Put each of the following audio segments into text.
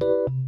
you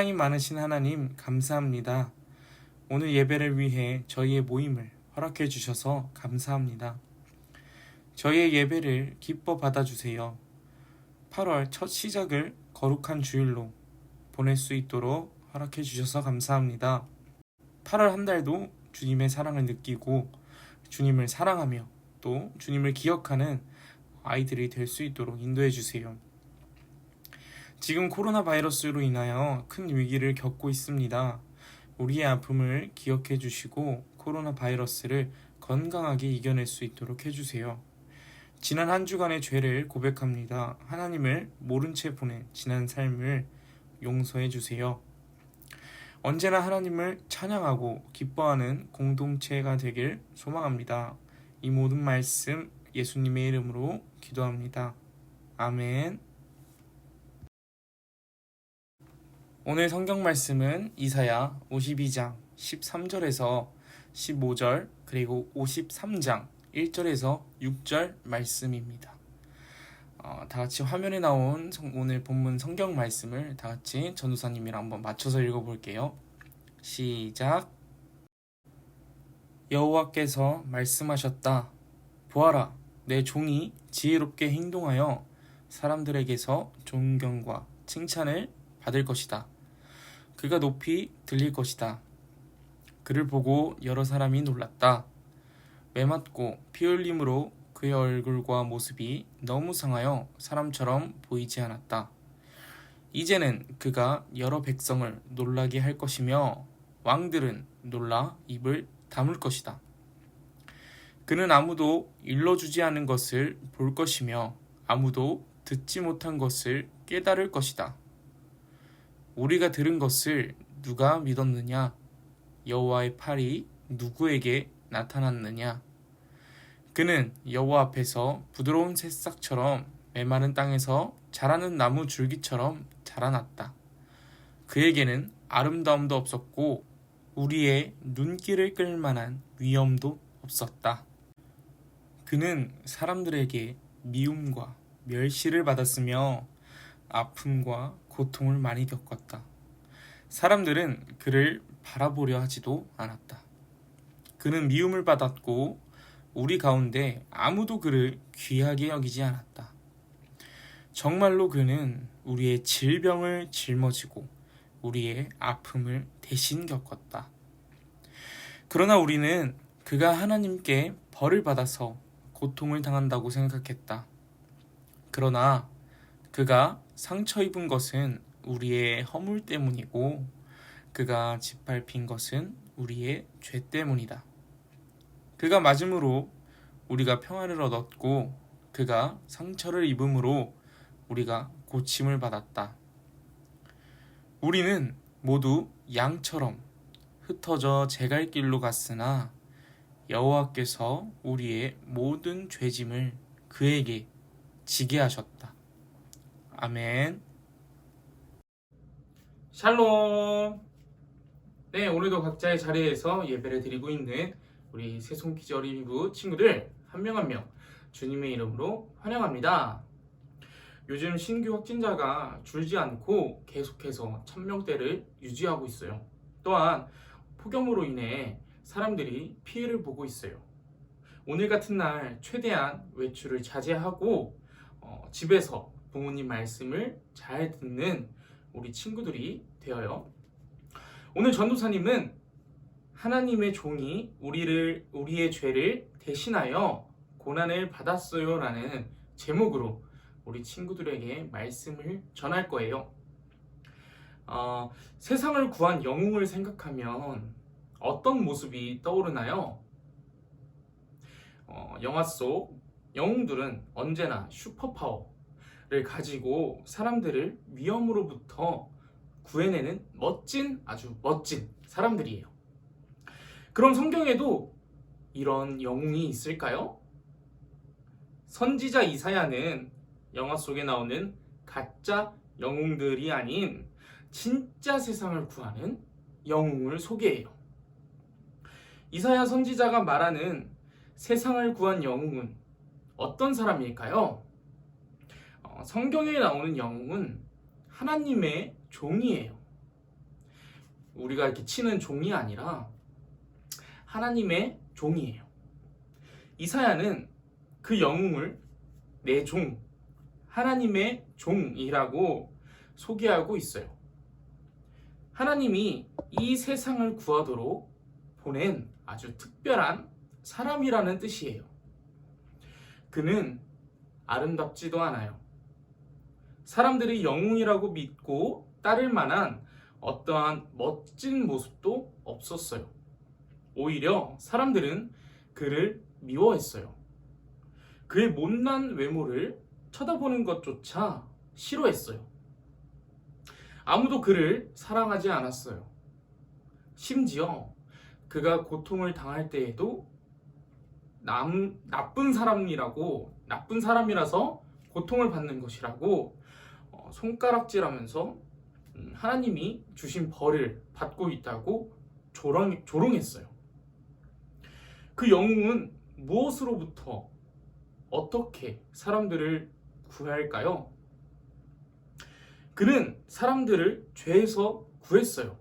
사랑이 많으신 하나님 감사합니다. 오늘 예배를 위해 저희의 모임을 허락해 주셔서 감사합니다. 저희의 예배를 기뻐 받아주세요. 8월 첫 시작을 거룩한 주일로 보낼 수 있도록 허락해 주셔서 감사합니다. 8월 한 달도 주님의 사랑을 느끼고 주님을 사랑하며 또 주님을 기억하는 아이들이 될 수 있도록 인도해 주세요. 지금 코로나 바이러스로 인하여 큰 위기를 겪고 있습니다. 우리의 아픔을 기억해 주시고 코로나 바이러스를 건강하게 이겨낼 수 있도록 해주세요. 지난 한 주간의 죄를 고백합니다. 하나님을 모른 채 보낸 지난 삶을 용서해 주세요. 언제나 하나님을 찬양하고 기뻐하는 공동체가 되길 소망합니다. 이 모든 말씀 예수님의 이름으로 기도합니다. 아멘. 오늘 성경 말씀은 이사야 52장 13절에서 15절 그리고 53장 1절에서 6절 말씀입니다. 어, 다 같이 화면에 나온 성- 오늘 본문 성경 말씀을 다 같이 전우사님이랑 한번 맞춰서 읽어볼게요. 시작. 여호와께서 말씀하셨다. 보아라, 내 종이 지혜롭게 행동하여 사람들에게서 존경과 칭찬을 받을 것이다. 그가 높이 들릴 것이다. 그를 보고 여러 사람이 놀랐다. 매맞고 피 흘림으로 그의 얼굴과 모습이 너무 상하여 사람처럼 보이지 않았다. 이제는 그가 여러 백성을 놀라게 할 것이며 왕들은 놀라 입을 다물 것이다. 그는 아무도 일러주지 않은 것을 볼 것이며 아무도 듣지 못한 것을 깨달을 것이다. 우리가 들은 것을 누가 믿었느냐? 여호와의 팔이 누구에게 나타났느냐? 그는 여호와 앞에서 부드러운 새싹처럼 메마른 땅에서 자라는 나무 줄기처럼 자라났다. 그에게는 아름다움도 없었고 우리의 눈길을 끌 만한 위엄도 없었다. 그는 사람들에게 미움과 멸시를 받았으며 아픔과 고통을 많이 겪었다. 사람들은 그를 바라보려 하지도 않았다. 그는 미움을 받았고 우리 가운데 아무도 그를 귀하게 여기지 않았다. 정말로 그는 우리의 질병을 짊어지고 우리의 아픔을 대신 겪었다. 그러나 우리는 그가 하나님께 벌을 받아서 고통을 당한다고 생각했다. 그러나 그가 상처 입은 것은 우리의 허물 때문이고 그가 짓밟힌 것은 우리의 죄 때문이다. 그가 맞음으로 우리가 평안을 얻었고 그가 상처를 입음으로 우리가 고침을 받았다. 우리는 모두 양처럼 흩어져 제갈 길로 갔으나 여호와께서 우리의 모든 죄짐을 그에게 지게 하셨다. 아멘. 샬롬. 네, 오늘도 각자의 자리에서 예배를 드리고 있는 우리 어린이부 친구들 한명 한 명 주님의 이름으로 환영합니다. 요즘 신규 확진자가 줄지 않고 계속해서 천명대를 유지하고 있어요. 또한 폭염으로 인해 사람들이 피해를 보고 있어요. 오늘 같은 날 최대한 외출을 자제하고 어, 집에서 부모님 말씀을 잘 듣는 우리 친구들이 되어요. 오늘 전도사님은 하나님의 종이 우리를 우리의 죄를 대신하여 고난을 받았어요라는 제목으로 우리 친구들에게 말씀을 전할 거예요. 어, 세상을 구한 영웅을 생각하면 어떤 모습이 떠오르나요? 어, 영화 속 영웅들은 언제나 슈퍼파워 를 가지고 사람들을 위험으로부터 구해내는 멋진 아주 멋진 사람들이에요. 그럼 성경에도 이런 영웅이 있을까요? 선지자 이사야는 영화 속에 나오는 가짜 영웅들이 아닌 진짜 세상을 구하는 영웅을 소개해요. 이사야 선지자가 말하는 세상을 구한 영웅은 어떤 사람일까요? 어, 성경에 나오는 영웅은 하나님의 종이에요. 우리가 이렇게 치는 종이 아니라 하나님의 종이에요. 이사야는 그 영웅을 내 종, 하나님의 종이라고 소개하고 있어요. 하나님이 이 세상을 구하도록 보낸 아주 특별한 사람이라는 뜻이에요. 그는 아름답지도 않아요. 사람들이 영웅이라고 믿고 따를 만한 어떠한 멋진 모습도 없었어요. 오히려 사람들은 그를 미워했어요. 그의 못난 외모를 쳐다보는 것조차 싫어했어요. 아무도 그를 사랑하지 않았어요. 심지어 그가 고통을 당할 때에도 남, 나쁜 사람이라고, 나쁜 사람이라서 고통을 받는 것이라고 어, 손가락질하면서 음, 하나님이 주신 벌을 받고 있다고 조롱, 조롱했어요. 그 영웅은 무엇으로부터 어떻게 사람들을 구할까요? 그는 사람들을 죄에서 구했어요.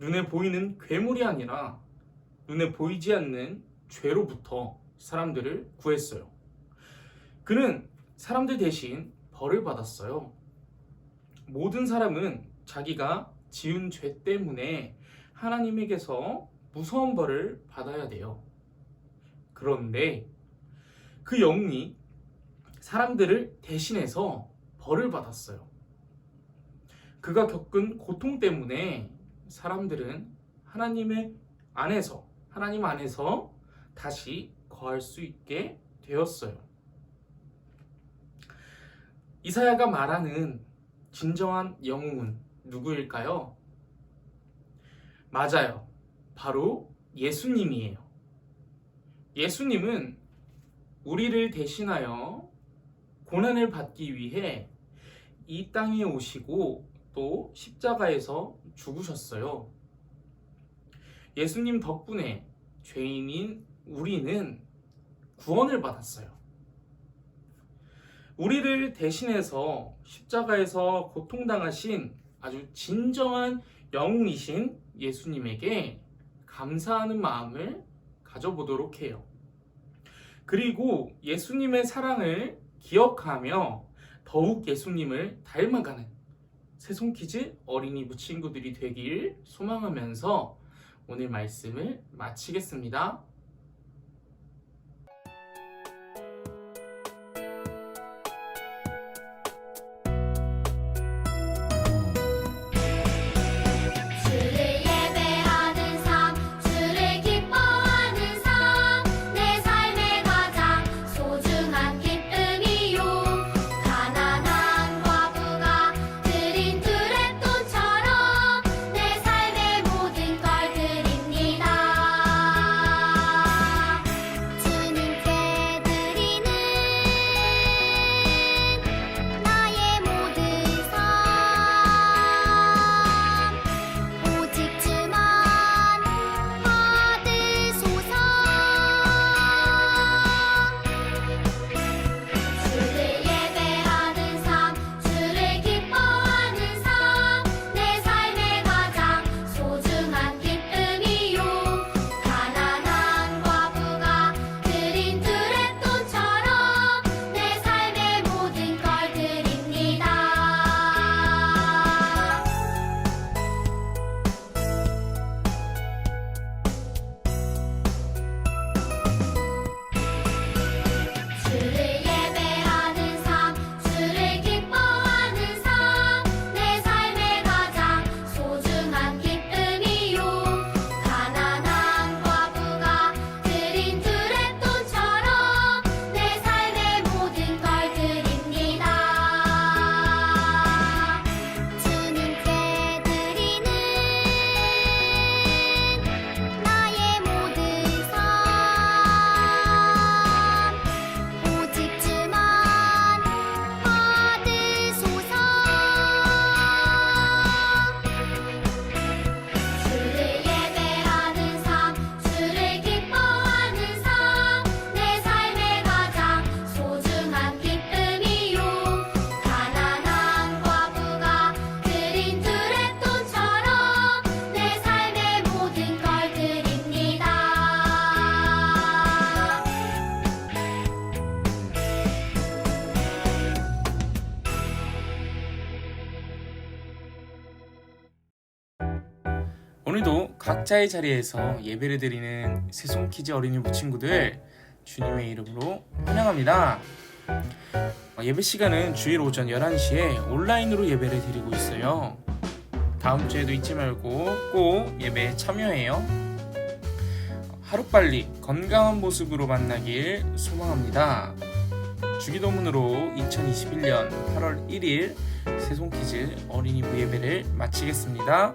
눈에 보이는 괴물이 아니라 눈에 보이지 않는 죄로부터 사람들을 구했어요. 그는 사람들 대신 벌을 받았어요. 모든 사람은 자기가 지은 죄 때문에 하나님에게서 무서운 벌을 받아야 돼요. 그런데 그 영웅이 사람들을 대신해서 벌을 받았어요. 그가 겪은 고통 때문에 사람들은 하나님의 안에서 하나님 안에서 다시 거할 수 있게 되었어요. 이사야가 말하는 진정한 영웅은 누구일까요? 맞아요. 바로 예수님이에요. 예수님은 우리를 대신하여 고난을 받기 위해 이 땅에 오시고 또 십자가에서 죽으셨어요. 예수님 덕분에 죄인인 우리는 구원을 받았어요. 우리를 대신해서 십자가에서 고통당하신 아주 진정한 영웅이신 예수님에게 감사하는 마음을 가져보도록 해요. 그리고 예수님의 사랑을 기억하며 더욱 예수님을 닮아가는 새송키즈 어린이부 친구들이 되길 소망하면서 오늘 말씀을 마치겠습니다. 각자의 자리에서 예배를 드리는 새송키즈 어린이 부 친구들 주님의 이름으로 환영합니다. 어, 예배 시간은 주일 오전 11시에 온라인으로 예배를 드리고 있어요. 다음 주에도 잊지 말고 꼭 예배에 참여해요. 하루빨리 건강한 모습으로 만나길 소망합니다. 주기도문으로 2021년 8월 1일 새송키즈 어린이부 예배를 마치겠습니다.